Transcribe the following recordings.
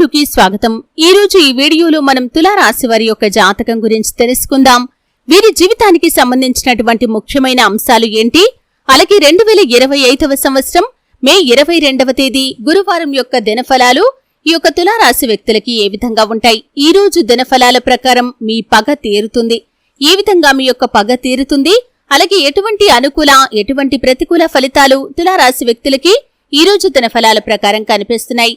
వీడియోలోకి స్వాగతం. ఈ రోజు ఈ వీడియోలో మనం తులారాశి వారి యొక్క జాతకం గురించి తెలుసుకుందాం. వీరి జీవితానికి సంబంధించినటువంటి ముఖ్యమైన అంశాలు ఏంటి? అలాగే రెండు వేల ఇరవై ఐదవ సంవత్సరం మే ఇరవై రెండవ తేదీ గురువారం యొక్క దినఫలాలు ఈ యొక్క తులారాశి వ్యక్తులకి ఏ విధంగా ఉంటాయి? ఈ రోజు దినఫలాల ప్రకారం మీ పగ తీరుతుంది. ఏ విధంగా మీ యొక్క పగ తీరుతుంది? అలాగే ఎటువంటి అనుకూల ఎటువంటి ప్రతికూల ఫలితాలు తులారాశి వ్యక్తులకి ఈ రోజు దినఫలాల ప్రకారం కనిపిస్తున్నాయి?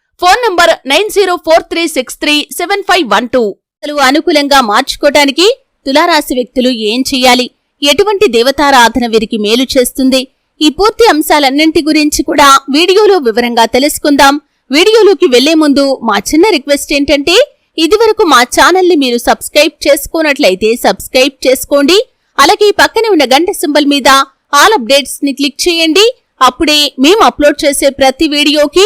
Phone number nine zero four three six three seven five one two. అనుకూలంగా మార్చుకోవటానికి తులారాశి వ్యక్తులు ఏం చెయ్యాలి ఎటువంటి దేవతారాధన వీరికి మేలు చేస్తుంది? ఈ పూర్తి అంశాలన్నింటి గురించి కూడా వీడియోలో వివరంగా తెలుసుకుందాం. వీడియోలోకి వెళ్ళే ముందు మా చిన్న రిక్వెస్ట్ ఏంటంటే ఇదివరకు మా ఛానల్ని మీరు సబ్స్క్రైబ్ చేసుకున్నట్లయితే సబ్స్క్రైబ్ చేసుకోండి. అలాగే పక్కనే ఉన్న గంట సింబల్ మీద ఆల్ అప్డేట్స్ని క్లిక్ చేయండి. అప్పుడే మేము అప్లోడ్ చేసే ప్రతి వీడియోకి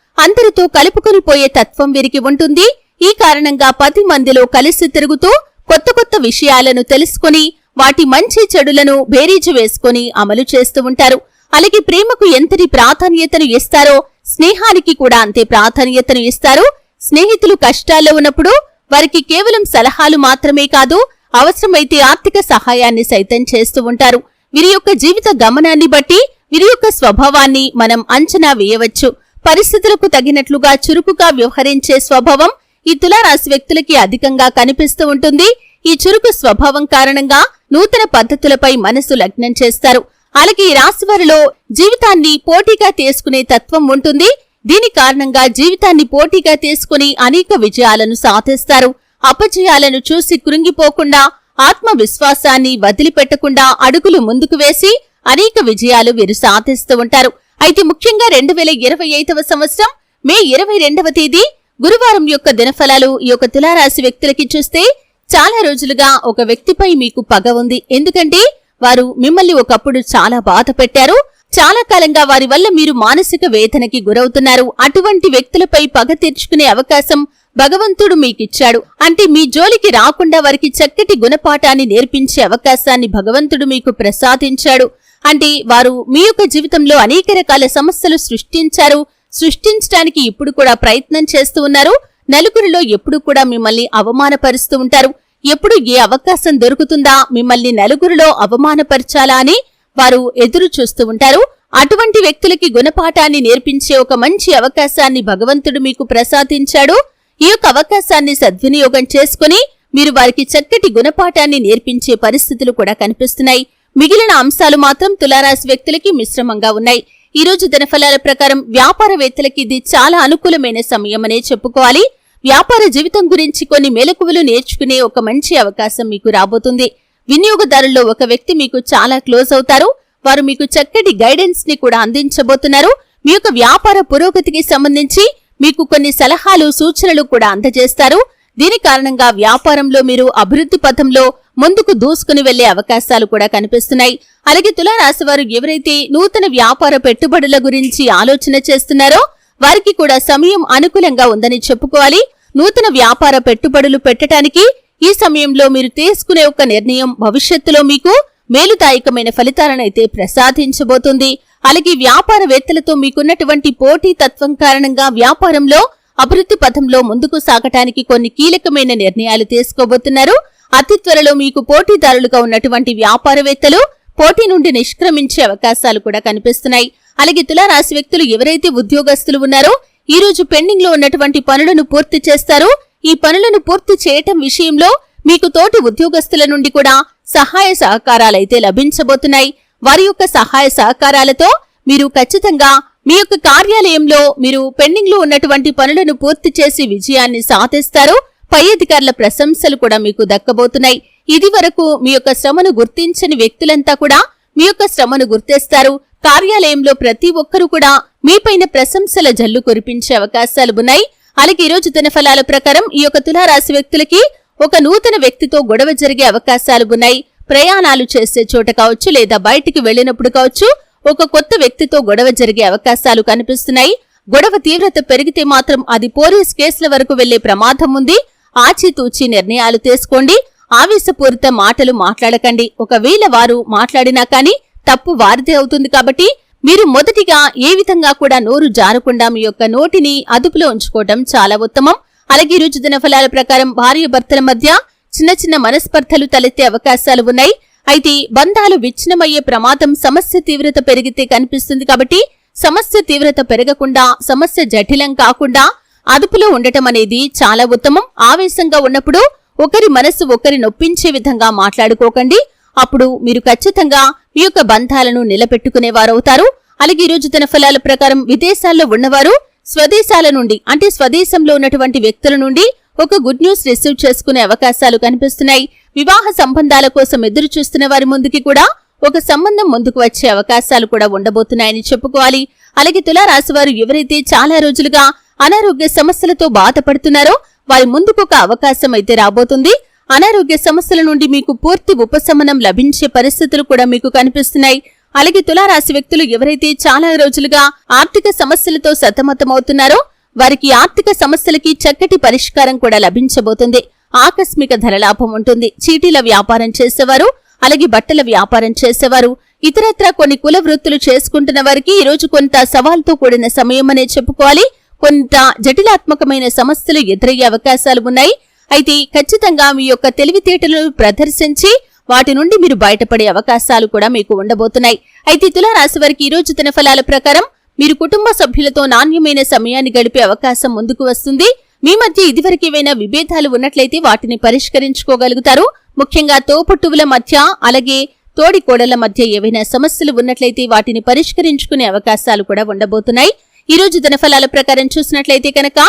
అందరితో కలుపుకొని పోయే తత్వం వీరికి ఉంటుంది. ఈ కారణంగా పది మందిలో కలిసి తిరుగుతూ కొత్త కొత్త విషయాలను తెలుసుకుని వాటి మంచి చెడులను బేరీజు వేసుకుని అమలు చేస్తూ ఉంటారు. అలాగే ప్రేమకు ఎంతటి ప్రాధాన్యతను ఇస్తారో స్నేహానికి కూడా అంతే ప్రాధాన్యతను ఇస్తారు. స్నేహితులు కష్టాల్లో ఉన్నప్పుడు వారికి కేవలం సలహాలు మాత్రమే కాదు అవసరమైతే ఆర్థిక సహాయాన్ని సైతం చేస్తూ ఉంటారు. వీరి యొక్క జీవిత గమనాన్ని బట్టి వీరి యొక్క స్వభావాన్ని మనం అంచనా వేయవచ్చు. పరిస్థితులకు తగినట్లుగా చురుకుగా వ్యవహరించే స్వభావం ఈ తులారాశి వ్యక్తులకి అధికంగా కనిపిస్తూ ఉంటుంది. ఈ చురుకు స్వభావం కారణంగా నూతన పద్ధతులపై మనసు లగ్నం చేస్తారు. అలాగే ఈ రాశి వారిలో జీవితాన్ని పోటీగా తీసుకునే తత్వం ఉంటుంది. దీని కారణంగా జీవితాన్ని పోటీగా తీసుకుని అనేక విజయాలను సాధిస్తారు. అపజయాలను చూసి కృంగిపోకుండా ఆత్మవిశ్వాసాన్ని వదిలిపెట్టకుండా అడుగులు ముందుకు వేసి అనేక విజయాలు వీరు సాధిస్తూ ఉంటారు. అయితే ముఖ్యంగా రెండు వేల ఇరవై ఐదవ సంవత్సరం మే ఇరవై రెండవ తేదీ గురువారం యొక్క దినఫలాలు ఈ యొక్క తులారాశి వ్యక్తులకి చూస్తే చాలా రోజులుగా ఒక వ్యక్తిపై మీకు పగ ఉంది. ఎందుకంటే వారు మిమ్మల్ని ఒకప్పుడు చాలా బాధ పెట్టారు. చాలా కాలంగా వారి వల్ల మీరు మానసిక వేదనకి గురవుతున్నారు. అటువంటి వ్యక్తులపై పగ తీర్చుకునే అవకాశం భగవంతుడు మీకిచ్చాడు. అంటే మీ జోలికి రాకుండా వారికి చక్కటి గుణపాఠాన్ని నేర్పించే అవకాశాన్ని భగవంతుడు మీకు ప్రసాదించాడు. అంటే వారు మీ యొక్క జీవితంలో అనేక రకాల సమస్యలు సృష్టించారు. సృష్టించడానికి ఇప్పుడు కూడా ప్రయత్నం చేస్తూ ఉన్నారు. నలుగురిలో ఎప్పుడు కూడా మిమ్మల్ని అవమానపరుస్తూ ఉంటారు. ఎప్పుడు ఏ అవకాశం దొరుకుతుందా మిమ్మల్ని నలుగురిలో అవమానపరచాలా అని వారు ఎదురు చూస్తూ ఉంటారు. అటువంటి వ్యక్తులకి గుణపాఠాన్ని నేర్పించే ఒక మంచి అవకాశాన్ని భగవంతుడు మీకు ప్రసాదించాడు. ఈ యొక్క అవకాశాన్ని సద్వినియోగం చేసుకుని మీరు వారికి చక్కటి గుణపాఠాన్ని నేర్పించే పరిస్థితులు కూడా కనిపిస్తున్నాయి. మిగిలిన అంశాలు మాత్రం తులారాశి వ్యక్తులకి మిశ్రమంగా ఉన్నాయి. ఈ రోజు దినఫలాల ప్రకారం వ్యాపారవేత్తలకి ఇది చాలా అనుకూలమైన సమయమనే చెప్పుకోవాలి. వ్యాపార జీవితం గురించి కొన్ని మెలకువలు నేర్చుకునే ఒక మంచి అవకాశం మీకు రాబోతుంది. వినియోగదారుల్లో ఒక వ్యక్తి మీకు చాలా క్లోజ్ అవుతారు. వారు మీకు చక్కటి గైడెన్స్ని కూడా అందించబోతున్నారు. మీ యొక్క వ్యాపార పురోగతికి సంబంధించి మీకు కొన్ని సలహాలు సూచనలు కూడా అందజేస్తారు. దీని కారణంగా వ్యాపారంలో మీరు అభివృద్ధి పథంలో ముందుకు దూసుకుని వెళ్ళే అవకాశాలు కూడా కనిపిస్తున్నాయి. అలాగే తులారాశి వారు ఎవరైతే నూతన వ్యాపార పెట్టుబడుల గురించి ఆలోచన చేస్తున్నారో వారికి కూడా సమయం అనుకూలంగా ఉందని చెప్పుకోవాలి. నూతన వ్యాపార పెట్టుబడులు పెట్టడానికి ఈ సమయంలో మీరు తీసుకునే ఒక నిర్ణయం భవిష్యత్తులో మీకు మేలుదాయకమైన ఫలితాలనైతే ప్రసాదించబోతుంది. అలాగే వ్యాపారవేత్తలతో మీకున్నటువంటి పోటీ తత్వం కారణంగా వ్యాపారంలో అభివృద్ధి పథంలో ముందుకు సాగటానికి కొన్ని కీలకమైన నిర్ణయాలు తీసుకోబోతున్నారు. అతి త్వరలో మీకు పోటీదారులుగా ఉన్నటువంటి వ్యాపారవేత్తలు పోటీ నుండి నిష్క్రమించే అవకాశాలు కూడా కనిపిస్తున్నాయి. అలాగే తులారాశి వ్యక్తులు ఎవరైతే ఉద్యోగస్తులు ఉన్నారో ఈ రోజు పెండింగ్లో ఉన్నటువంటి పనులను పూర్తి చేస్తారో. ఈ పనులను పూర్తి చేయటం విషయంలో మీకు తోటి ఉద్యోగస్తుల నుండి కూడా సహాయ సహకారాలైతే లభించబోతున్నాయి. వారి యొక్క సహాయ సహకారాలతో మీరు ఖచ్చితంగా మీ యొక్క కార్యాలయంలో మీరు పెండింగ్లో ఉన్నటువంటి పనులను పూర్తి చేసి విజయాన్ని సాధిస్తారు. పై అధికారుల ప్రశంసలు కూడా మీకు దక్కబోతున్నాయి. ఇది వరకు మీ యొక్క శ్రమను గుర్తించని వ్యక్తులంతా కూడా మీ యొక్క శ్రమను గుర్తిస్తారు. కార్యాలయంలో ప్రతి ఒక్కరూ కూడా మీపైన ప్రశంసల జల్లు కురిపించే అవకాశాలు ఉన్నాయి. అలాగే ఈ రోజు దినఫలాల ప్రకారం ఈ యొక్క తులారాశి వ్యక్తులకి ఒక నూతన వ్యక్తితో గొడవ జరిగే అవకాశాలు ఉన్నాయి. ప్రయాణాలు చేసే చోట కావచ్చు లేదా బయటికి వెళ్ళినప్పుడు కావచ్చు ఒక కొత్త వ్యక్తితో గొడవ జరిగే అవకాశాలు కనిపిస్తున్నాయి. గొడవ తీవ్రత పెరిగితే మాత్రం అది పోలీస్ కేసుల వరకు వెళ్ళే ప్రమాదం ఉంది. ఆచితూచి నిర్ణయాలు తీసుకోండి. ఆవేశపూరిత మాటలు మాట్లాడకండి. ఒకవేళ వారు మాట్లాడినా కానీ తప్పు వారిదే అవుతుంది కాబట్టి మీరు మొదటిగా ఏ విధంగా కూడా నోరు జారకుండా మీ యొక్క నోటిని అదుపులో ఉంచుకోవటం చాలా ఉత్తమం. అలాగే ఈ రోజు దినఫలాల ప్రకారం భార్య భర్తల మధ్య చిన్న చిన్న మనస్పర్ధలు తలెత్తే అవకాశాలు ఉన్నాయి. అయితే బంధాలు విచ్ఛిన్నమయ్యే ప్రమాదం సమస్య తీవ్రత పెరిగితే కనిపిస్తుంది కాబట్టి సమస్య తీవ్రత పెరగకుండా సమస్య జటిలం కాకుండా అదుపులో ఉండటం అనేది చాలా ఉత్తమం. ఆవేశంగా ఉన్నప్పుడు ఒకరి మనస్సు ఒకరి నొప్పించే విధంగా మాట్లాడుకోకండి. అప్పుడు మీరు ఖచ్చితంగా మీ యొక్క బంధాలను నిలబెట్టుకునేవారవుతారు. అలాగే ఈరోజు రోజు తన ఫలాల ప్రకారం విదేశాల్లో ఉన్నవారు స్వదేశాల నుండి అంటే స్వదేశంలో ఉన్నటువంటి వ్యక్తుల నుండి ఒక గుడ్ న్యూస్ రిసీవ్ చేసుకునే అవకాశాలు కనిపిస్తున్నాయి. వివాహ సంబంధాల కోసం ఎదురు చూస్తున్న వారి ముందుకి కూడా ఒక సంబంధం ముందుకు వచ్చే అవకాశాలు కూడా ఉండబోతున్నాయని చెప్పుకోవాలి. అలాగే తులారాశి వారు ఎవరైతే చాలా రోజులుగా అనారోగ్య సమస్యలతో బాధపడుతున్నారో వారి ముందుకు ఒక అవకాశం అయితే రాబోతుంది. అనారోగ్య సమస్యల నుండి మీకు పూర్తి ఉపశమనం లభించే పరిస్థితులు కూడా మీకు కనిపిస్తున్నాయి. అలాగే తులారాశి వ్యక్తులు ఎవరైతే చాలా రోజులుగా ఆర్థిక సమస్యలతో సతమతమవుతున్నారో వారికి ఆర్థిక సమస్యలకి చక్కటి పరిష్కారం కూడా లభించబోతుంది. ఆకస్మిక ధనలాభం ఉంటుంది. చీటీల వ్యాపారం చేసేవారు అలాగే బట్టల వ్యాపారం చేసేవారు ఇతరత్ర కొన్ని కుల వృత్తులు చేసుకుంటున్న వారికి ఈ రోజు కొంత సవాల్తో కూడిన సమయం చెప్పుకోవాలి. కొంత జటిలాత్మకమైన సమస్యలు ఎదురయ్యే అవకాశాలు ఉన్నాయి. అయితే ఖచ్చితంగా మీ యొక్క తెలివితేటలను ప్రదర్శించి వాటి నుండి మీరు బయటపడే అవకాశాలు కూడా మీకు ఉండబోతున్నాయి. అయితే తులారాశి వారికి ఈ రోజు తన ఫలాల ప్రకారం మీరు కుటుంబ సభ్యులతో నాణ్యమైన సమయాన్ని గడిపే అవకాశం ముందుకు వస్తుంది. మీ మధ్య ఇదివరకు ఏవైనా విభేదాలు ఉన్నట్లయితే వాటిని పరిష్కరించుకోగలుగుతారు. ముఖ్యంగా తోపుట్టువుల మధ్య అలాగే తోడి మధ్య ఏవైనా సమస్యలు ఉన్నట్లయితే వాటిని పరిష్కరించుకునే అవకాశాలు కూడా ఉండబోతున్నాయి. ఈ రోజు ధనఫలాల ప్రకారం చూసినట్లయితే కనుక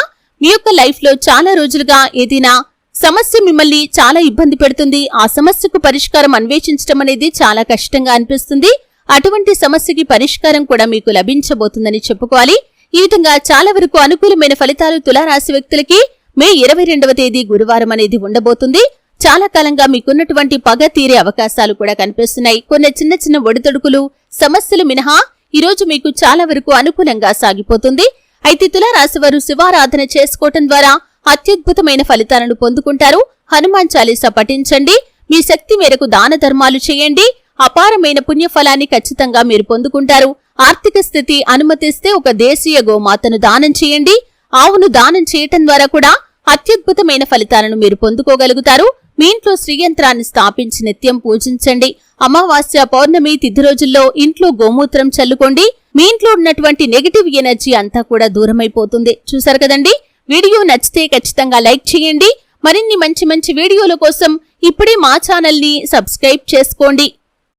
మీ యొక్క లైఫ్లో చాలా రోజులుగా ఏదైనా సమస్య మిమ్మల్ని చాలా ఇబ్బంది పెడుతుంది. ఆ సమస్యకు పరిష్కారం అన్వేషించడం అనేది చాలా కష్టంగా అనిపిస్తుంది. అటువంటి సమస్యకి పరిష్కారం కూడా మీకు లభించబోతుందని చెప్పుకోవాలి. ఈ విధంగా చాలా వరకు అనుకూలమైన ఫలితాలు తులారాశి వ్యక్తులకి మే ఇరవై రెండవ తేదీ గురువారం అనేది ఉండబోతుంది. చాలా కాలంగా మీకున్నటువంటి పగ తీరే అవకాశాలు కూడా కనిపిస్తున్నాయి. కొన్ని చిన్న చిన్న ఒడితొడుకులు సమస్యలు మినహా ఈరోజు మీకు చాలా వరకు అనుకూలంగా సాగిపోతుంది. అయితే తులారాశి వారు శివారాధన చేసుకోవటం ద్వారా అత్యద్భుతమైన ఫలితాలను పొందుకుంటారు. హనుమాన్ చాలీసా పఠించండి. మీ శక్తి మేరకు దాన ధర్మాలు చేయండి. అపారమైన పుణ్యఫలాన్ని ఖచ్చితంగా మీరు పొందుకుంటారు. ఆర్థిక స్థితి అనుమతిస్తే ఒక దేశీయ గోమాతను దానం చేయండి. ఆవును దానం చేయటం ద్వారా కూడా అత్యద్భుతమైన ఫలితాలను మీరు పొందుకోగలుగుతారు. మీ ఇంట్లో శ్రీయంత్రాన్ని స్థాపించి నిత్యం పూజించండి. అమావాస్య పౌర్ణమి తిథి రోజుల్లో ఇంట్లో గోమూత్రం చల్లుకోండి. మీ ఇంట్లో ఉన్నటువంటి నెగటివ్ ఎనర్జీ అంతా కూడా దూరమైపోతుంది. చూసారు కదండి? వీడియో నచ్చితే ఖచ్చితంగా లైక్ చేయండి. మరిన్ని మంచి మంచి వీడియోల కోసం ఇప్పుడే మా ఛానల్ని సబ్స్క్రైబ్ చేసుకోండి.